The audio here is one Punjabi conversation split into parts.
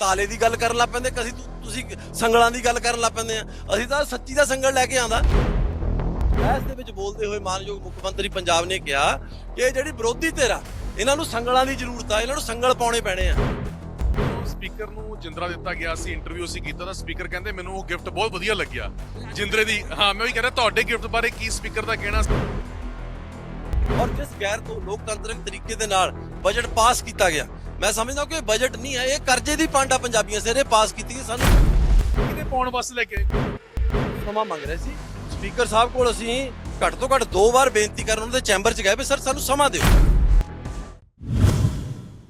ਤਾਲੇ ਦੀ ਗੱਲ ਕਰਨ ਲੱਗ ਪੈਂਦੇ ਕਦੀ ਤੁ- ਤੁਸੀਂ ਸੰਗਲਾਂ ਦੀ ਗੱਲ ਕਰਨ ਲੱਗ ਪੈਂਦੇ ਆ। ਅਸੀਂ ਤਾਂ ਸੱਚੀ ਦਾ ਸੰਗਲ ਲੈ ਕੇ ਆਂਦਾ ਇਸ ਦੇ ਵਿੱਚ ਬੋਲਦੇ ਹੋਏ ਮਾਨਯੋਗ ਮੁੱਖ ਮੰਤਰੀ ਪੰਜਾਬ ਨੇ ਕਿਹਾ ਕਿ ਇਹ ਜਿਹੜੀ ਵਿਰੋਧੀ ਧਿਰ ਆ ਇਹਨਾਂ ਨੂੰ ਸੰਗਲਾਂ ਦੀ ਜ਼ਰੂਰਤ ਆ ਇਹਨਾਂ ਨੂੰ ਸੰਗਲ ਪਾਉਣੇ ਪੈਣੇ ਆ। ਸਪੀਕਰ ਨੂੰ ਜਿੰਦਰਾ ਦਿੱਤਾ ਗਿਆ ਸੀ ਇੰਟਰਵਿਊ ਸੀ ਕੀਤਾ ਤਾਂ ਸਪੀਕਰ ਕਹਿੰਦੇ ਮੈਨੂੰ ਉਹ ਗਿਫਟ ਬਹੁਤ ਵਧੀਆ ਲੱਗਿਆ। ਜਿੰਦਰੇ ਦੀ ਹਾਂ ਮੈਂ ਵੀ ਕਹਿੰਦਾ ਤੁਹਾਡੇ ਗਿਫਟ ਬਾਰੇ ਕੀ ਸਪੀਕਰ ਦਾ ਕਹਿਣਾ? ਔਰ ਜਿਸ ਗੈਰ ਤੋਂ ਲੋਕਤੰਤਰਿਕ ਤਰੀਕੇ ਦੇ ਨਾਲ ਬਜਟ ਪਾਸ ਕੀਤਾ ਗਿਆ ਮੈਂ ਸਮਝਦਾ ਕਿ ਇਹ ਬਜਟ ਨਹੀਂ ਹੈ ਇਹ ਕਰਜ਼ੇ ਦੀ ਪਾਂਡਾ ਪੰਜਾਬੀਆਂ ਸਿਰੇ ਪਾਸ ਕੀਤੀ ਸਾਨੂੰ। ਕਿਹਦੇ ਪਾਉਣ ਵਾਸਤੇ ਲੈ ਕੇ? ਸਮਾਂ ਮੰਗ ਰਹੇ ਸੀ। ਸਪੀਕਰ ਸਾਹਿਬ ਕੋਲ ਅਸੀਂ ਘੱਟ ਤੋਂ ਘੱਟ ਦੋ ਵਾਰ ਬੇਨਤੀ ਕਰਨ ਉਹਨਾਂ ਦੇ ਚੈਂਬਰ 'ਚ ਗਏ ਵੀ ਸਰ ਸਾਨੂੰ ਸਮਾਂ ਦਿਓ।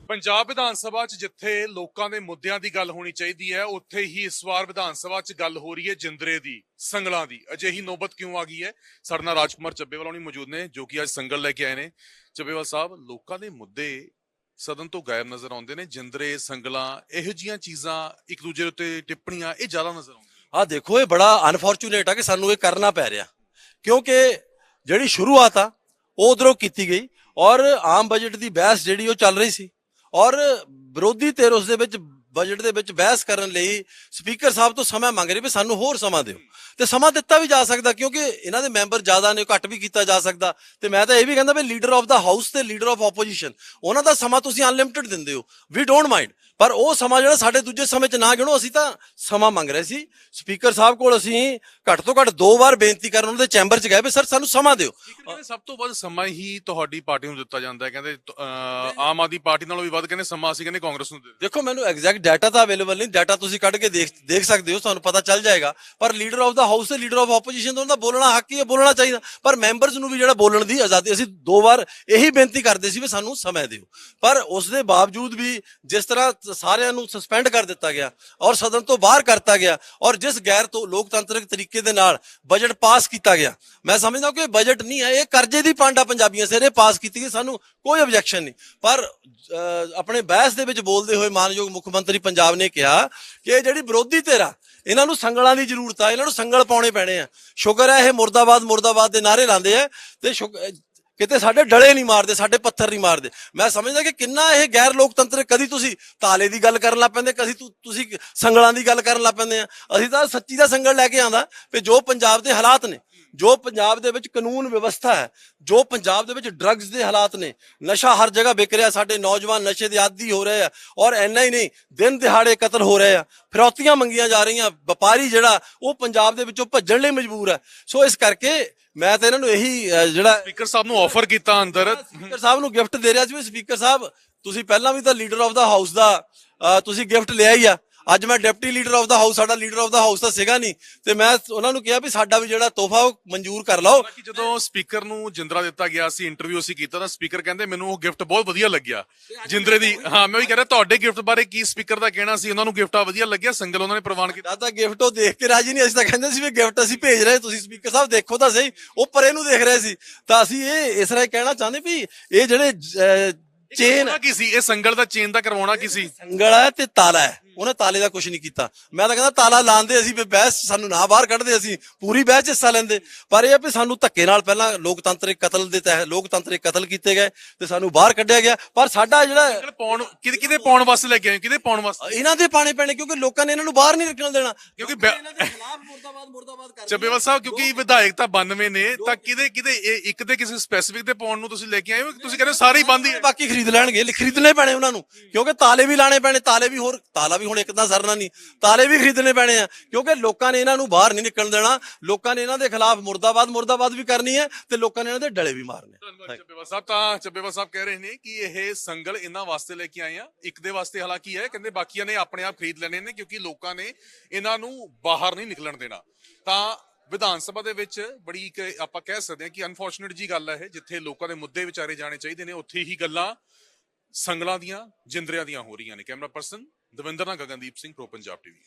ਪੰਜਾਬ ਵਿਧਾਨ ਸਭਾ 'ਚ ਜਿੱਥੇ ਲੋਕਾਂ ਦੇ ਮੁੱਦਿਆਂ ਦੀ ਗੱਲ ਹੋਣੀ ਚਾਹੀਦੀ ਹੈ ਉੱਥੇ ਹੀ ਇਸ ਵਾਰ ਵਿਧਾਨ ਸਭਾ 'ਚ ਗੱਲ ਹੋ ਰਹੀ ਹੈ ਜਿੰਦਰੇ ਦੀ ਸੰਗਲਾਂ ਦੀ। ਅਜਿਹੀ ਨੌਬਤ ਕਿਉਂ ਆ ਗਈ ਹੈ? ਸਾਡੇ ਨਾਲ ਰਾਜਕੁਮਾਰ ਚੱਬੇਵਾਲ ਹੋਣੀ ਮੌਜੂਦ ਨੇ ਜੋ ਕਿ ਅੱਜ ਸੰਗਲ ਲੈ ਕੇ ਆਏ ਨੇ। ਚੱਬੇਵਾਲ ਸਾਹਿਬ ਲੋਕਾਂ ਦੇ ਮੁੱਦੇ ਸਦਨ ਤੋਂ ਗਾਇਬ ਨਜ਼ਰ ਆਉਂਦੇ ਨੇ, ਜਿੰਦਰੇ, ਸੰਗਲਾਂ, ਇਹੋ ਜੀਆਂ ਚੀਜ਼ਾਂ ਇੱਕ ਦੂਜੇ ਉੱਤੇ ਟਿੱਪਣੀਆਂ, ਇਹ ਜ਼ਿਆਦਾ ਨਜ਼ਰ ਆਉਂਦੀਆਂ ਆ ਦੇਖੋ, ਇਹ ਬੜਾ ਅਨਫੋਰਚੂਨੇਟ ਆ ਕਿ ਸਾਨੂੰ ਇਹ ਕਰਨਾ ਪੈ ਰਿਹਾ। ਕਿਉਂਕਿ ਜਿਹੜੀ ਸ਼ੁਰੂਆਤ ਆ, ਉਹ ਉਧਰੋਂ ਕੀਤੀ ਗਈ ਔਰ ਆਮ ਬਜਟ ਦੀ ਬਹਿਸ ਜਿਹੜੀ ਉਹ ਚੱਲ ਰਹੀ ਸੀ ਔਰ ਵਿਰੋਧੀ ਧਿਰ ਉਸ ਦੇ ਵਿੱਚ ਬਜਟ ਦੇ ਵਿੱਚ ਬਹਿਸ ਕਰਨ ਲਈ ਸਪੀਕਰ ਸਾਹਿਬ ਤੋਂ ਸਮਾਂ ਮੰਗ ਰਹੇ ਵੀ ਸਾਨੂੰ ਹੋਰ ਸਮਾਂ ਦਿਓ। ਤੇ ਸਮਾਂ ਦਿੱਤਾ ਵੀ ਜਾ ਸਕਦਾ ਕਿਉਂਕਿ ਇਹਨਾਂ ਦੇ ਮੈਂਬਰ ਜ਼ਿਆਦਾ ਨੇ ਘੱਟ ਵੀ ਕੀਤਾ ਜਾ ਸਕਦਾ। ਤੇ ਮੈਂ ਤਾਂ ਇਹ ਵੀ ਕਹਿੰਦਾ ਵੀ ਲੀਡਰ ਆਫ ਦਾ ਹਾਊਸ ਤੇ ਲੀਡਰ ਆਫ ਆਪੋਜੀਸ਼ਨ ਉਹਨਾਂ ਦਾ ਸਮਾਂ ਤੁਸੀਂ ਅਨਲਿਮਿਟਿਡ ਦਿੰਦੇ ਹੋ। ਵੀ ਡੋਨਟ ਮਾਈਂਡ ਪਰ ਉਹ ਸਮਾਂ ਜਿਹੜਾ ਸਾਡੇ ਦੂਜੇ ਸਮੇਂ 'ਚ ਨਾ ਗਿਣੋ ਅਸੀਂ ਤਾਂ ਸਮਾਂ ਮੰਗ ਰਹੇ ਸੀ। ਸਪੀਕਰ ਸਾਹਿਬ ਕੋਲ ਅਸੀਂ ਘੱਟ ਤੋਂ ਘੱਟ ਦੋ ਵਾਰ ਬੇਨਤੀ ਕਰਨ ਉਹਨਾਂ ਦੇ ਚੈਂਬਰ 'ਚ ਗਏ ਵੀ ਸਰ ਸਾਨੂੰ ਸਮਾਂ ਦਿਓ। ਕਹਿੰਦੇ ਸਭ ਤੋਂ ਵੱਧ ਸਮਾਂ ਹੀ ਤੁਹਾਡੀ ਪਾਰਟੀ ਨੂੰ ਦਿੱਤਾ ਜਾਂਦਾ ਹੈ। ਕਹਿੰਦੇ ਆਮ ਆਦਮੀ ਪਾਰਟੀ ਨਾਲੋਂ ਵੀ ਵੱਧ ਕਹਿੰਦੇ ਸਮਾਂ ਅਸੀਂ ਕਹਿੰਦੇ ਕਾਂਗਰਸ ਨੂੰ ਦੇ ਦਿੰਦੇ ਦੇਖੋ ਮੈਨੂੰ ਐਗਜ਼ੈਕਟ ਡਾਟਾ ਤਾਂ ਅਵੇਲੇਬਲ ਨਹੀਂ ਡਾਟਾ ਤੁਸੀਂ ਕੱਢ ਕੇ ਦੇਖ ਦੇਖ ਸਕਦੇ ਹੋ ਤੁਹਾਨੂੰ ਪਤਾ ਚੱਲ ਜਾਏਗਾ। ਪਰ ਲੀਡਰ ਆਫ ਦਾ ਹਾਊਸ ਤੇ ਲੀਡਰ ਆਫ ਆਪੋਜੀਸ਼ਨ ਦਾ ਬੋਲਣਾ ਹੱਕ ਹੀ ਹੈ, ਬੋਲਣਾ ਚਾਹੀਦਾ। ਪਰ ਮੈਂਬਰਸ ਨੂੰ ਵੀ ਜਿਹੜਾ ਬੋਲਣ ਦੀ ਆਜ਼ਾਦੀ, ਅਸੀਂ ਦੋ ਵਾਰ ਇਹੀ ਬੇਨਤੀ ਕਰਦੇ ਸੀ ਵੀ ਸਾਨੂੰ ਸਮਾਂ ਦਿਓ। ਪਰ ਉਸ ਦੇ ਬਾਵਜੂਦ ਵੀ ਜਿਸ ਤਰ੍ਹਾਂ ਸਾਰਿਆਂ ਨੂੰ ਸਸਪੈਂਡ ਕਰ ਦਿੱਤਾ ਗਿਆ ਔਰ ਸਦਨ ਤੋਂ ਬਾਹਰ ਕਰਤਾ ਗਿਆ ਔਰ ਜਿਸ ਗੈਰ ਤੋਂ ਲੋਕਤੰਤਰਿਕ ਤਰੀਕੇ ਦੇ ਨਾਲ ਬਜਟ ਪਾਸ ਕੀਤਾ ਗਿਆ, ਮੈਂ ਸਮਝਦਾ ਕਿ ਬਜਟ ਨਹੀਂ ਹੈ, ਇਹ ਕਰਜ਼ੇ ਦੀ ਪਾਂਡਾ ਪੰਜਾਬੀਆਂ ਸਿਰੇ ਪਾਸ ਕੀਤੀ ਗਈ, ਸਾਨੂੰ ਕੋਈ ਆਬਜੈਕਸ਼ਨ ਨਹੀਂ। ਪਰ ਆਪਣੇ ਬਹਿਸ ਦੇ ਵਿੱਚ ਬੋਲਦੇ ਹੋਏ ਮਾਨਯੋਗ ਮੁੱਖ ਮੰਤਰੀ ਪੰਜਾਬ ਨੇ ਕਿਹਾ ਕਿ ਇਹ ਜਿਹੜੀ ਵਿਰੋਧੀ ਧਿਰ ਆ ਇਹਨਾਂ ਨੂੰ ਸੰਗਲਾਂ ਦੀ ਜ਼ਰੂਰਤ ਆ, ਇਹਨਾਂ ਨੂੰ ਸੰਗਲ ਪਾਉਣੇ ਪੈਣੇ ਆ। ਸ਼ੁਕਰ ਹੈ ਇਹ ਮੁਰਦਾਬਾਦ ਮੁਰਦਾਬਾਦ ਦੇ ਨਾਰੇ ਲਾਉਂਦੇ ਆ ਤੇ ਸ਼ੁਕ- ਕਿਤੇ ਸਾਡੇ ਡਲੇ ਨਹੀਂ ਮਾਰਦੇ, ਸਾਡੇ ਪੱਥਰ ਨਹੀਂ ਮਾਰਦੇ। ਮੈਂ ਸਮਝਦਾ ਕਿ ਕਿੰਨਾ ਇਹ ਗੈਰ ਲੋਕਤੰਤਰ ਕਦੀ ਤੁਸੀਂ ਤਾਲੇ ਦੀ ਗੱਲ ਕਰਨ ਲੱਗ ਪੈਂਦੇ, ਕਦੀ ਤੁਸੀਂ ਸੰਗਲਾਂ ਦੀ ਗੱਲ ਕਰਨ ਲੱਗ ਪੈਂਦੇ ਆ। ਅਸੀਂ ਤਾਂ ਸੱਚੀ ਦਾ ਸੰਗਲ ਲੈ ਕੇ ਆਂਦਾ ਵੀ ਜੋ ਪੰਜਾਬ ਦੇ ਹਾਲਾਤ ਨੇ ਜੋ ਪੰਜਾਬ ਦੇ ਵਿੱਚ ਕਾਨੂੰਨ ਵਿਵਸਥਾ ਹੈ ਜੋ ਪੰਜਾਬ ਦੇ ਵਿੱਚ ਡਰੱਗਸ ਦੇ ਹਾਲਾਤ ਨੇ ਨਸ਼ਾ ਹਰ ਜਗ੍ਹਾ ਵਿਕ ਰਿਹਾ ਸਾਡੇ ਨੌਜਵਾਨ ਨਸ਼ੇ ਦੇ ਆਦੀ ਹੋ ਰਹੇ ਆ ਔਰ ਐਨਾ ਹੀ ਨਹੀਂ ਦਿਨ ਦਿਹਾੜੇ ਕਤਲ ਹੋ ਰਹੇ ਆ ਫਿਰੌਤੀਆਂ ਮੰਗੀਆਂ ਜਾ ਰਹੀਆਂ ਵਪਾਰੀ ਜਿਹੜਾ ਉਹ ਪੰਜਾਬ ਦੇ ਵਿੱਚੋਂ ਭੱਜਣ ਲਈ ਮਜਬੂਰ ਹੈ। ਸੋ ਇਸ ਕਰਕੇ ਮੈਂ ਤਾਂ ਇਹਨਾਂ ਨੂੰ ਇਹੀ ਜਿਹੜਾ ਸਪੀਕਰ ਸਾਹਿਬ ਨੂੰ ਆਫਰ ਕੀਤਾ ਅੰਦਰ। ਸਪੀਕਰ ਸਾਹਿਬ ਨੂੰ ਗਿਫਟ ਦੇ ਰਿਹਾ ਸੀ ਸਪੀਕਰ ਸਾਹਿਬ ਤੁਸੀਂ ਪਹਿਲਾਂ ਵੀ ਤਾਂ ਲੀਡਰ ਆਫ ਦਾ ਹਾਊਸ ਦਾ ਤੁਸੀਂ ਗਿਫਟ ਲਿਆ ਹੀ ਆ। ਅੱਜ ਮੈਂ ਡਿਪਟੀ ਲੀਡਰ ਆਫ ਦਾ ਹਾਊਸ ਸਾਡਾ ਲੀਡਰ ਆਫ ਦਾ ਹਾਊਸ ਤਾਂ ਸੀਗਾ ਨਹੀਂ। ਤੇ ਮੈਂ ਉਹਨਾਂ ਨੂੰ ਕਿਹਾ ਵੀ ਸਾਡਾ ਵੀ ਜਿਹੜਾ ਤੋਹਫਾ ਉਹ ਮਨਜ਼ੂਰ ਕਰ ਲਓ। ਕਿ ਜਦੋਂ ਸਪੀਕਰ ਨੂੰ ਜਿੰਦਰਾ ਦਿੱਤਾ ਗਿਆ ਸੀ ਇੰਟਰਵਿਊ ਸੀ ਕੀਤਾ ਤਾਂ ਸਪੀਕਰ ਕਹਿੰਦੇ ਮੈਨੂੰ ਉਹ ਗਿਫਟ ਬਹੁਤ ਵਧੀਆ ਲੱਗਿਆ। ਜਿੰਦਰੇ ਦੀ ਹਾਂ ਮੈਂ ਵੀ ਕਹਿੰਦਾ ਤੁਹਾਡੇ ਗਿਫਟ ਬਾਰੇ ਕੀ ਸਪੀਕਰ ਦਾ ਕਹਿਣਾ ਸੀ? ਉਹਨਾਂ ਨੂੰ ਗਿਫਟ ਆ ਵਧੀਆ ਲੱਗਿਆ ਸੰਗਲ ਉਹਨਾਂ ਨੇ ਪ੍ਰਵਾਨ ਕੀਤਾ। ਤਾਂ ਗਿਫਟ ਉਹ ਦੇਖ ਕੇ ਰਾਜੀ ਨਹੀਂ ਅਸੀਂ ਤਾਂ ਕਹਿੰਦੇ ਸੀ ਵੀ ਗਿਫਟ ਅਸੀਂ ਭੇਜ ਰਹੇ ਤੁਸੀਂ ਸਪੀਕਰ ਸਾਹਿਬ ਦੇਖੋ ਤਾਂ ਸਹੀ ਉਹ ਪਰੇ ਨੂੰ ਦੇਖ ਰਹੇ ਸੀ। ਤਾਂ ਅਸੀਂ ਇਹ ਇਸ ਤਰ੍ਹਾਂ ਕਹਿਣਾ ਚਾਹੁੰਦੇ ਵੀ ਇਹ ਜਿਹੜੇ ਚੇਨ ਕੀ ਸੀ? ਇਹ ਸੰਗਲ ਦਾ ਚੇਨ ਦਾ ਕਰਵਾਉਣਾ ਕੀ ਸੀ? ਸੰਗਲ ਹੈ ਤੇ ਤਾਲਾ ਹੈ। ਉਹਨੇ ਤਾਲੇ ਦਾ ਕੁਝ ਨਹੀਂ ਕੀਤਾ। ਮੈਂ ਤਾਂ ਕਹਿੰਦਾ ਤਾਲਾ ਲਾਉਂਦੇ ਅਸੀਂ ਵੀ ਬਹਿਸ ਸਾਨੂੰ ਨਾ ਬਾਹਰ ਕੱਢਦੇ ਅਸੀਂ। ਪੂਰੀ ਬਹਿਸ 'ਚ ਹਿੱਸਾ ਲੈਂਦੇ। ਪਰ ਇਹ ਆ ਵੀ ਸਾਨੂੰ ਧੱਕੇ ਨਾਲ ਪਹਿਲਾਂ ਲੋਕਤੰਤਰਿਕ ਕਤਲ ਦੇ ਤਹਿ ਲੋਕਤੰਤਰਿਕ ਕਤਲ ਕੀਤੇ ਗਏ ਤੇ ਸਾਨੂੰ ਬਾਹਰ ਕੱਢਿਆ ਗਿਆ। ਪਰ ਸਾਡਾ ਜਿਹੜਾ ਸੰਗਲ ਪਾਉਣ ਕਿਹਦੇ ਕਿਹਦੇ ਪਾਉਣ ਵਾਸਤੇ ਲੈ ਕੇ ਆਏ? ਕਿਹਦੇ ਪਾਉਣ ਵਾਸਤੇ? ਇਹਨਾਂ ਦੇ ਪਾਣੇ ਪੈਣੇ ਕਿਉਂਕਿ ਲੋਕਾਂ ਨੇ ਇਹਨਾਂ ਨੂੰ ਬਾਹਰ ਨਹੀਂ ਨਿਕਲਣ ਦੇਣਾ। ਕਿਉਂਕਿ ਬੈ- ਇਹਨਾਂ ਦੇ ਖਿਲਾਫ ਮੁਰਦਾਬਾਦ ਮੁਰਦਾਬਾਦ ਕਰਦੇ ਚੱਬੇਵਾਲ ਸਾਹਿਬ ਕਿਉਂਕਿ ਵਿਧਾਇਕ ਤਾਂ 92 ਨੇ ਤਾਂ ਕਿਹਦੇ ਕਿਹਦੇ ਇਹ ਇੱਕ ਦੇ ਕਿਸੇ ਸਪੈਸੀਫਿਕ ਦੇ ਪਾਉਣ ਨੂੰ ਤੁਸੀਂ ਲੈ ਕੇ ਆਏ ਹੋ? ਕਿ ਤੁਸੀਂ ਕਹਿੰਦੇ ਸਾਰੇ ਹੀ ਬੰਦ ਹੀ ਹੈ ਬਾਕੀ ਖਰੀਦ। ਲੈਣਗੇ ਲਿ- ਖਰੀਦਣੇ ਪੈਣੇ ਉਹਨਾਂ ਨੂੰ। ਕਿਉਂਕਿ ਤਾਲੇ ਵੀ ਲਾਣੇ ਪੈਣੇ ਤਾਲੇ ਵੀ ਹੋਰ ਤਾਲਾ ਵੀ ਹੁਣ ਇੱਕ ਤਾਂ ਸਰਨਾ ਨਹੀਂ ਤਾਲੇ ਵੀ ਖਰੀਦਣੇ ਪੈਣੇ ਆ। ਕਿਉਂਕਿ ਲੋਕਾਂ ਨੇ ਇਹਨਾਂ ਨੂੰ ਬਾਹਰ ਨਹੀਂ ਨਿਕਲਣ ਦੇਣਾ। ਲੋਕਾਂ ਨੇ ਇਹਨਾਂ ਦੇ ਖਿਲਾਫ ਮੁਰਦਾਬਾਦ ਮੁਰਦਾਬਾਦ ਵੀ ਕਰਨੀ ਹੈ ਤੇ ਲੋਕਾਂ ਨੇ ਇਹਨਾਂ ਦੇ ਡਲੇ ਵੀ ਮਾਰਨੇ। ਧੰਨਵਾਦ ਚੱਬੇਵਾਲ ਸਾਹਿਬ। ਤਾਂ ਚੱਬੇਵਾਲ ਸਾਹਿਬ ਕਹਿ ਰਹੇ ਨੇ ਕਿ ਇਹ ਸੰਗਲ ਇਹਨਾਂ ਵਾਸਤੇ ਲੈ ਕੇ ਆਏ ਆ। ਇੱਕ ਦੇ ਵਾਸਤੇ ਹਾਲਾਂਕਿ ਹੈ ਕਹਿੰਦੇ ਬਾਕੀਆਂ ਨੇ ਆਪਣੇ ਆਪ ਖਰੀਦ ਲੈਣੇ ਨੇ ਕਿਉਂਕਿ ਲੋਕਾਂ ਨੇ ਇਹਨਾਂ ਨੂੰ ਬਾਹਰ ਨਹੀਂ ਨਿਕਲਣ ਦੇਣਾ। ਤਾਂ ਵਿਧਾਨ ਸਭਾ ਦੇ ਵਿੱਚ ਬੜੀ ਇੱਕ ਆਪਾਂ ਕਹਿ ਸਕਦੇ ਹਾਂ ਕਿ ਅਨਫੋਰਚੂਨੇਟ ਜੀ ਗੱਲ ਹੈ ਜਿੱਥੇ ਲੋਕਾਂ ਦੇ ਮੁੱਦੇ ਵਿਚਾਰੇ ਜਾਣੇ ਚਾਹੀਦੇ ਨੇ, ਉੱਥੇ ਹੀ ਗੱਲਾਂ ਸੰਗਲਾਂ ਦੀਆਂ, ਜਿੰਦਰਿਆਂ ਦੀਆਂ ਹੋ ਰਹੀਆਂ ਨੇ। ਕੈਮਰਾ ਪਰਸਨ ਦਵਿੰਦਰ ਨਾ ਗਗਨਦੀਪ ਸਿੰਘ, ਪ੍ਰੋ ਪੰਜਾਬ ਟੀਵੀ